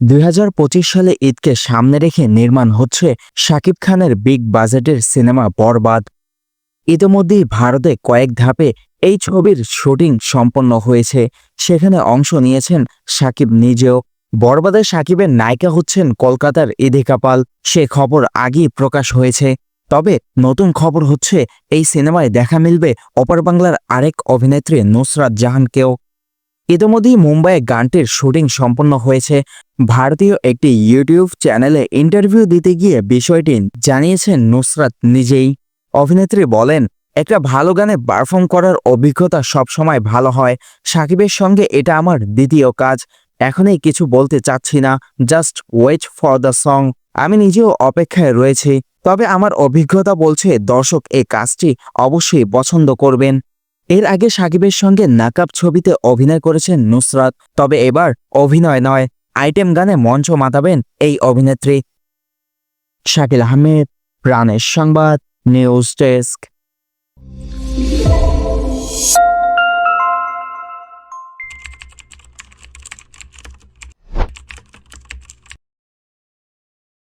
দুই হাজার পঁচিশ সালে ঈদকে সামনে রেখে নির্মাণ হচ্ছে শাকিব খানের বিগ বাজেটের সিনেমা বরবাদ। ইতিমধ্যেই ভারতে কয়েক ধাপে এই ছবির শুটিং সম্পন্ন হয়েছে। সেখানে অংশ নিয়েছেন শাকিব নিজেও। বরবাদে সাকিবের নায়িকা হচ্ছেন কলকাতার ইদিকা পাল সে খবর আগেই প্রকাশ হয়েছে। তবে নতুন খবর হচ্ছে, এই সিনেমায় দেখা মিলবে অপার বাংলার আরেক অভিনেত্রী নুসরাত জাহানকেও। ইতিমধ্যেই মুম্বাইয়ে গানটির শুটিং সম্পন্ন হয়েছে। ভারতীয় একটি ইউটিউব চ্যানেলে ইন্টারভিউ দিতে গিয়ে বিষয়টি জানিয়েছেন নুসরাত নিজেই। অভিনেত্রী বলেন, একটা ভালো গানে পারফর্ম করার অভিজ্ঞতা সবসময় ভালো হয়। সাকিবের সঙ্গে এটা আমার দ্বিতীয় কাজ। এখনই কিছু বলতে চাচ্ছি না। Just wait for the song. আমি নিজেও অপেক্ষায় রয়েছি। তবে আমার অভিজ্ঞতা বলছে দর্শক এই কাজটি অবশ্যই পছন্দ করবেন। এর আগে সাকিবের সঙ্গে নাকাব ছবিতে অভিনয় করেছেন নুসরাত, তবে এবার অভিনয় নয়, আইটেম গানে মঞ্চ মাতাবেন এই অভিনেত্রী। শাকিল আহমেদ প্রাণের সংবাদ, নিউজ ডেস্ক।